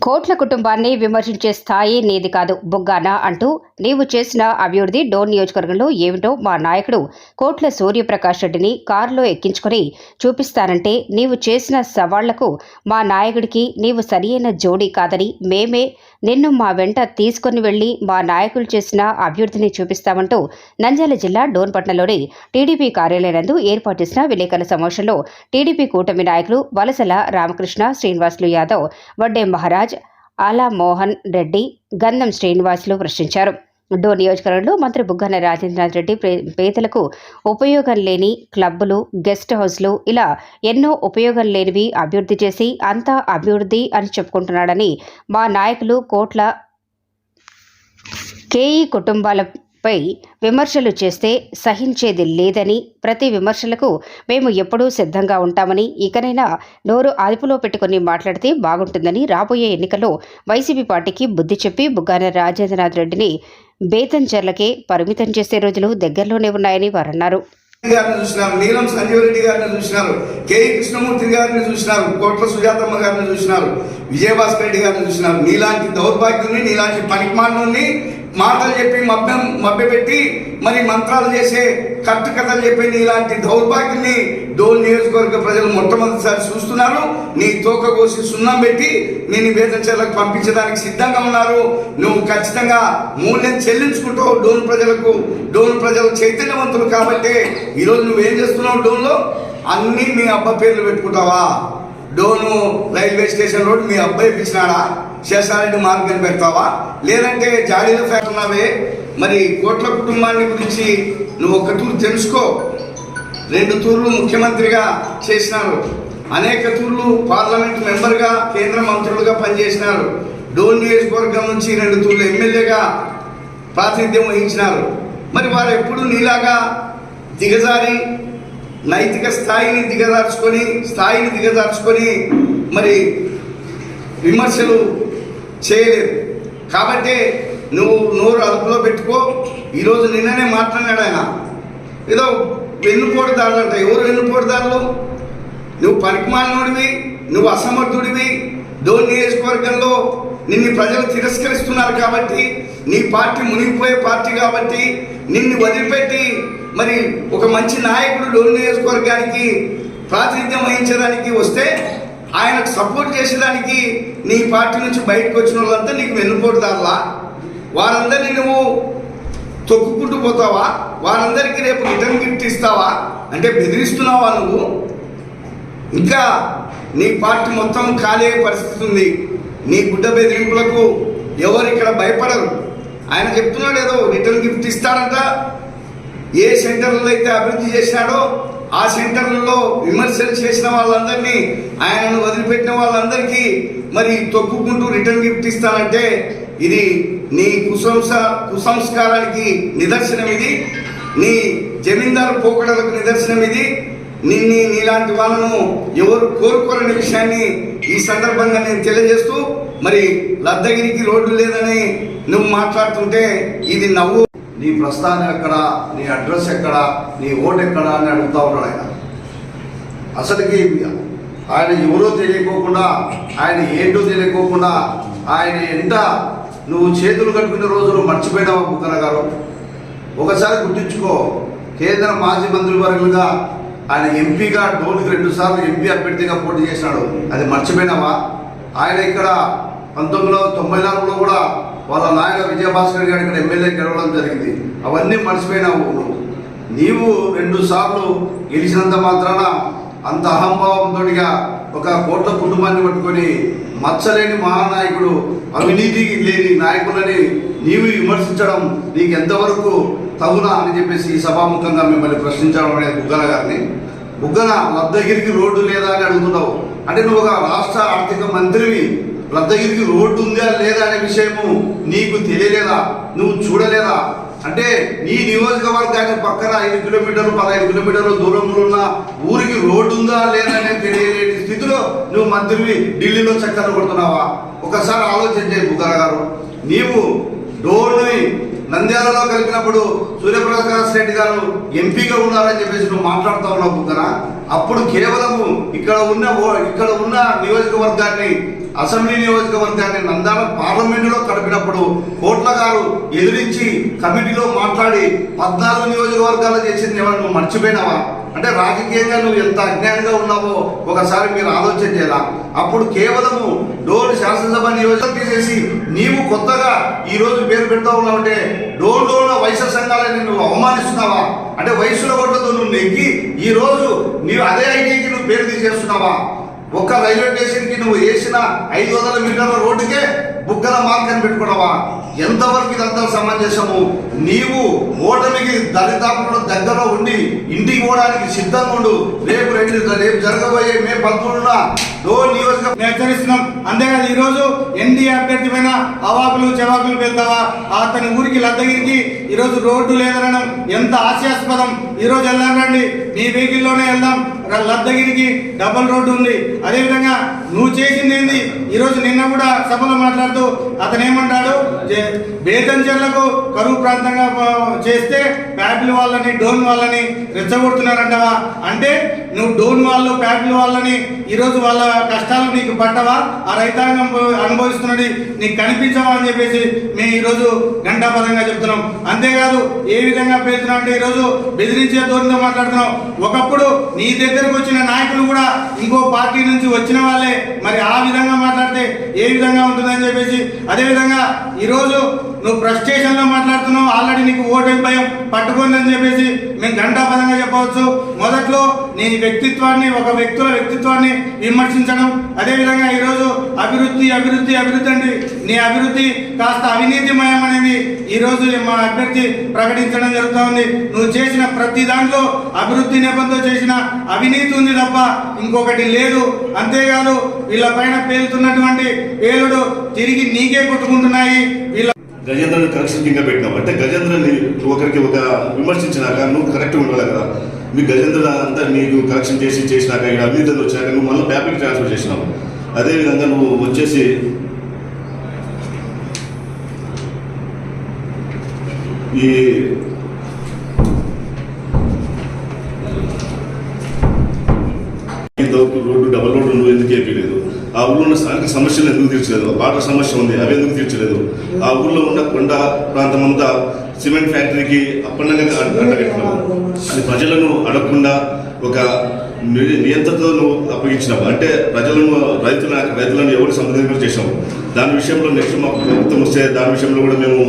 కోట్ల కుటుంబాన్ని విమర్శించే స్థాయి నీది కాదు. బుగ్గానా అంటూ నీవు చేసిన అభివృద్ధి డోన్ నియోజకవర్గంలో ఏమిటో మా నాయకుడు కోట్ల సూర్యప్రకాష్ రెడ్డిని కారులో ఎక్కించుకొని చూపిస్తానంటే నీవు చేసిన సవాళ్ళకు మా నాయకుడికి నీవు సరియైన జోడీ కాదని మేమే నిన్ను మా వెంట తీసుకొని వెళ్ళి మా నాయకులు చేసిన అభివృద్ధిని చూపిస్తామంటూ నంద్యాల జిల్లా డోన్పట్నంలోని టీడీపీ కార్యాలయం నందు ఏర్పాటు చేసిన విలేకరుల సమావేశంలో టీడీపీ కూటమి నాయకులు వలసల రామకృష్ణ శ్రీనివాసులు యాదవ్ వడ్డే మహారాజ్ ఆలా మోహన్ రెడ్డి గంధం శ్రీనివాసులు ప్రశ్నించారు. డోర్ నియోజకవర్గంలో మంత్రి బుగ్గన రాజేంద్రనాథ్ రెడ్డి పేదలకు ఉపయోగం లేని క్లబ్బులు గెస్ట్ హౌస్లు ఇలా ఎన్నో ఉపయోగం లేనివి అభివృద్ధి చేసి అంతా అభివృద్ధి అని చెప్పుకుంటున్నాడని మా నాయకులు కోట్ల కేఈ కుటుంబాల పై విమర్శలు చేస్తే సహించేది లేదని ప్రతి విమర్శలకు మేము ఎప్పుడూ సిద్ధంగా ఉంటామని ఇకనైనా నోరు అదుపులో పెట్టుకుని మాట్లాడితే బాగుంటుందని రాబోయే ఎన్నికల్లో వైసీపీ పార్టీకి బుద్ధి చెప్పి బుగ్గాన రాజేంద్రనాథ్ రెడ్డిని బేతంచర్లకే పరిమితం చేసే రోజులు దగ్గరలోనే ఉన్నాయని వారన్నారు. గారిని చూసినారు నీలం సంజీవ్ రెడ్డి గారిని చూసినారు కేఈ కృష్ణమూర్తి గారిని చూసినారు కోట్ల సుజాతమ్మ గారిని చూసినారు విజయభాస్కర్ రెడ్డి గారిని చూసినారు. నీలాంటి దౌర్భాగ్యుని నీలాంటి పనికిమాలని మాటలు చెప్పి మభ్యం మభ్యపెట్టి మరి మంత్రాలు చేసే కట్టు కథలు చెప్పింది ఇలాంటి దౌర్భాగ్యుని డోల్ నియోజకవర్గ ప్రజలు మొట్టమొదటిసారి చూస్తున్నారు. నీ తోక కోసి సున్నం పెట్టి నేను వేదంచర్లకు పంపించడానికి సిద్ధంగా ఉన్నారు. నువ్వు ఖచ్చితంగా మూల్యం చెల్లించుకుంటావు డోన్ ప్రజలకు డోన్ ప్రజలు చైతన్యవంతులు కాబట్టి ఈరోజు నువ్వేం చేస్తున్నావు డోన్లో అన్నీ మీ అబ్బ పేర్లు పెట్టుకుంటావా? డోను రైల్వే స్టేషన్ రోడ్ మీ అబ్బాయి పిలిచినాడా? శేషారెడ్డి మార్గం పెడతావా? లేదంటే జాడీలు ఫ్యాక్ట్ మరి కోట్ల కుటుంబాన్ని గురించి నువ్వు ఒక తూరు తెలుసుకో. రెండు తూర్లు ముఖ్యమంత్రిగా చేసినారు. అనేక తూర్లు పార్లమెంట్ మెంబర్గా కేంద్ర మంత్రులుగా పనిచేసినారు. డోన్ నియోజకవర్గం నుంచి రెండు తూర్లు ఎమ్మెల్యేగా ప్రాతినిధ్యం వహించినారు. మరి వారు ఎప్పుడు నీలాగా దిగజారి నైతిక స్థాయిని దిగజార్చుకొని స్థాయిని దిగజార్చుకొని మరి విమర్శలు చేయలేదు. కాబట్టి నువ్వు నోరు అదుపులో పెట్టుకో. ఈరోజు నిన్ననే మాట్లాడాడు ఆయన. ఏదో వెన్నుపోటుదారులు అంట ఎవరు వెన్నుపోటుదారులు? నువ్వు పనికిమాలినోడివి నువ్వు అసమర్థుడివి. డోన్ నియోజకవర్గంలో నిన్ను ప్రజలు తిరస్కరిస్తున్నారు కాబట్టి నీ పార్టీ మునిగిపోయే పార్టీ కాబట్టి నిన్ను వదిలిపెట్టి మరి ఒక మంచి నాయకుడు డోన్ నియోజకవర్గానికి ప్రాతినిధ్యం వహించడానికి వస్తే ఆయనకు సపోర్ట్ చేసేదానికి నీ పార్టీ నుంచి బయటకు వచ్చిన వాళ్ళంతా నీకు వెన్నుపోటుదారులా? వారందరినీ నువ్వు తొక్కుకుంటూ పోతావా? వారందరికీ రేపు రిటర్న్ గిఫ్ట్ ఇస్తావా? అంటే బెదిరిస్తున్నావా నువ్వు? ఇంకా నీ పార్టీ మొత్తం ఖాళీ అయ్యే పరిస్థితి ఉంది. నీ గుడ్డ బెదిరింపులకు ఎవరు ఇక్కడ భయపడరు. ఆయన చెప్తున్నాడు ఏదో రిటర్న్ గిఫ్ట్ ఇస్తాడంట. ఏ సెంటర్లో అయితే అభివృద్ధి చేసినాడో ఆ సెంటర్లలో విమర్శలు చేసిన వాళ్ళందరినీ ఆయనను వదిలిపెట్టిన వాళ్ళందరికీ మరి తొక్కుకుంటూ రిటర్న్ గిఫ్ట్ ఇస్తానంటే ఇది నీ కుసంస కుసంస్కారానికి నిదర్శనం ఇది. నీ జమీందారు పోకడలకు నిదర్శనం ఇది. నిన్ని నీలాంటి వాళ్ళను ఎవరు కోరుకోరని విషయాన్ని ఈ సందర్భంగా నేను తెలియజేస్తూ మరి లద్దగిరికి రోడ్డు లేదని నువ్వు మాట్లాడుతుంటే ఇది నవ్వు. నీ ప్రస్థానం ఎక్కడ? నీ అడ్రస్ ఎక్కడ? నీ ఓటు ఎక్కడ? అని అడుగుతా ఉన్నాడు ఆయన. అసలుకి ఆయన ఎవరో తెలియకోకుండా ఆయన ఏంటో తెలియకోకుండా ఆయన ఎంట నువ్వు చేతులు కట్టుకునే రోజులు మర్చిపోయినావా బుక్కన గారు? ఒకసారి గుర్తుంచుకో కేంద్ర మాజీ మంత్రి వర్గంగా ఆయన ఎంపీగా డోన్కి రెండుసార్లు ఎంపీ అభ్యర్థిగా పోటీ చేసినాడు. అది మర్చిపోయినావా? ఆయన ఇక్కడ పంతొమ్మిది వందల తొంభై నాలుగులో కూడా వాళ్ళ నాయన విజయభాస్కర్ గారు ఇక్కడ ఎమ్మెల్యే గెలవడం జరిగింది. అవన్నీ మర్చిపోయినావు నువ్వు. నీవు రెండు సార్లు గెలిచినంత మాత్రాన అంత అహంభావంతోటిగా ఒక కోట్ల కుటుంబాన్ని పట్టుకొని మచ్చలేని మహానాయకుడు అవినీతి లేని నాయకులని నీవు విమర్శించడం నీకు ఎంతవరకు తగునా అని చెప్పేసి ఈ సభాముఖంగా మిమ్మల్ని ప్రశ్నించడం అనేది బుగ్గన గారిని. బుగ్గన లబ్ధగిరికి రోడ్డు లేదా అని అడుగుతున్నావు. అంటే నువ్వు ఒక రాష్ట్ర ఆర్థిక మంత్రివి. లద్దగిరికి రోడ్డు ఉందా లేదా అనే విషయము నీకు తెలియలేదా? నువ్వు చూడలేదా? అంటే నీ నియోజకవర్గానికి పక్కన ఐదు కిలోమీటర్లు పదహైదు కిలోమీటర్లు దూరంలో ఉన్న ఊరికి రోడ్డు ఉందా లేదా అనేది తెలియలేని స్థితిలో నువ్వు మంత్రివి ఢిల్లీలో చక్కర కొడుతున్నావా? ఒకసారి ఆలోచన చేయి గారు. నీవు డోర్ని నంద్యాలలో కలిపినప్పుడు సూర్యప్రకాష్ రెడ్డి గారు ఎంపీగా ఉన్నారని చెప్పేసి నువ్వు మాట్లాడుతా ఉన్నావు అప్పుడు కేవలము ఇక్కడ ఉన్న ఓ- ఇక్కడ ఉన్న నియోజకవర్గాన్ని అసెంబ్లీ నియోజకవర్గాన్ని నందాల పార్లమెంటులో కలిపినప్పుడు కోట్ల గారు ఎదిరించి కమిటీలో మాట్లాడి పద్నాలుగు నియోజకవర్గాలు చేసింది ఏమన్నా నువ్వు మర్చిపోయినావా? అంటే రాజకీయంగా నువ్వు ఎంత అజ్ఞానంగా ఉన్నావో ఒకసారి మీరు ఆలోచన చేయాలా? అప్పుడు కేవలము డోన్ శాసనసభ నియోజకవర్గం తీసేసి నీవు కొత్తగా ఈ రోజు పేరు పెడతా ఉన్నావంటే డోన్ డోన్ వయసు సంఘాలని నువ్వు అవమానిస్తున్నావా? అంటే వయసులో కొట్టతో నువ్వు నెగ్గి ఈ రోజు నీవు అదే ఐటీకి నువ్వు పేరు తీసేస్తున్నావా? ఒక్క రైల్వే స్టేషన్కి నువ్వు వేసిన ఐదు వందల మీటర్ల రోడ్డుకే బుగ్గల మార్కని పెట్టుకున్నావా? ఎంతవరకు ఇదంతా సమంజసము? నీవు ఓటమికి దళితాపుడు దగ్గర ఉండి ఇంటికి పోవడానికి సిద్ధంగా ఉండు. రేపు రెండు రేపు జరగబోయే మే పదమూడున డో హెచ్చరిస్తున్నాం. అంతేకాదు ఈ రోజు ఎన్డీఏ అభ్యర్థి పైన అవాకులు చెవాకులు వెళ్తావా? అతని ఊరికి లద్దగిరికి ఈరోజు రోడ్డు లేదనడం ఎంత హాస్యాస్పదం. ఈరోజు వెళ్దాం రండి. మీ వెహికల్లోనే వెళ్దాం. లద్దగిరికి డబల్ రోడ్డు ఉంది. అదేవిధంగా నువ్వు చేసింది ఏంది? ఈరోజు నిన్న కూడా సభలో మాట్లాడుతూ అతను ఏమంటాడు బేతంచెర్లకు కరువు ప్రాంతంగా చేస్తే ప్యాపిల్ వాళ్ళని డోన్ వాళ్ళని రెచ్చగొడుతున్నారంటవా? అంటే నువ్వు డోన్ వాళ్ళు ప్యాపిల్ వాళ్ళని ఈరోజు వాళ్ళ కష్టాలు నీకు పట్టవా? ఆ రైతాంగం అనుభవిస్తున్నది నీకు కనిపించవా అని చెప్పేసి మేము ఈరోజు రోజు గంటాపదంగా చెప్తున్నాం. అంతేకాదు ఏ విధంగా పేరుతున్నాం అంటే ఈ రోజు బెదిరించే ధోరణితో మాట్లాడుతున్నాం. ఒకప్పుడు నీ దగ్గరకు వచ్చిన నాయకులు కూడా ఇంకో పార్టీ నుంచి వచ్చిన వాళ్ళే. మరి ఆ విధంగా మాట్లాడితే ఏ విధంగా ఉంటుందని చెప్పేసి అదేవిధంగా ఈరోజు రోజు నువ్వు ప్రస్టేషన్లో లో మాట్లాడుతున్నావు ఆల్రెడీ నీకు ఓటు భయం పట్టుకుందని చెప్పేసి మేము గంటాపదంగా చెప్పవచ్చు. మొదట్లో నీ వ్యక్తిత్వాన్ని ఒక వ్యక్తుల వ్యక్తిత్వాన్ని విమర్శించడం అదేవిధంగా ఈరోజు ఈ రోజు అభివృద్ధి అభివృద్ధి అభివృద్ధి అండి. నీ అభివృద్ధి కాస్త అవినీతిమయం అనేది ఈ రోజు మా అభ్యర్థి ప్రకటించడం జరుగుతూ ఉంది నువ్వు చేసిన ప్రతి దాంట్లో అభివృద్ధి నేపథ్యంతో చేసిన అవినీతి ఉంది తప్ప ఇంకొకటి లేదు. అంతేకాదు వీళ్ళ పైన పేలుతున్నటువంటి పేలుడు తిరిగి నీకే కొట్టుకుంటున్నాయి. వీళ్ళ గజేంద్రని కరెక్షన్ కింద పెట్టినావు. అంటే గజేంద్రని ఒకరికి ఒక విమర్శించినాక నువ్వు కరెక్ట్ ఉండాలి కదా. మీ గజేంద్ర అంతా నీకు కరెక్షన్ చేసి చేసినాక ఇక్కడ అభివృద్ధి వచ్చినాక నువ్వు మళ్ళీ బ్యాపింగ్ ట్రాన్స్ఫర్ చేసినావు. అదేవిధంగా నువ్వు వచ్చేసి ఈ రోడ్డు డబల్ రోడ్డు నువ్వు ఎందుకు వేయలేదు ఆ ఊళ్ళో ఉన్న స్థానిక సమస్యలు ఎందుకు తీర్చలేదు? వాటర్ సమస్య ఉంది అవి ఎందుకు తీర్చలేదు? ఆ ఊళ్ళో ఉన్న కొండ ప్రాంతం అంతా సిమెంట్ ఫ్యాక్టరీకి అప్పన్నంగా అడ్డగట్టినావు అది ప్రజలను అడగకుండా ఒక ని- నియంత్రణతో నువ్వు అప్పగించినావు అంటే ప్రజలను రైతుల రైతులను ఎవరు సంప్రదింపులు చేసావు దాని విషయంలో నెక్స్ట్ మాకు ప్రభుత్వం వస్తే దాని విషయంలో కూడా మేము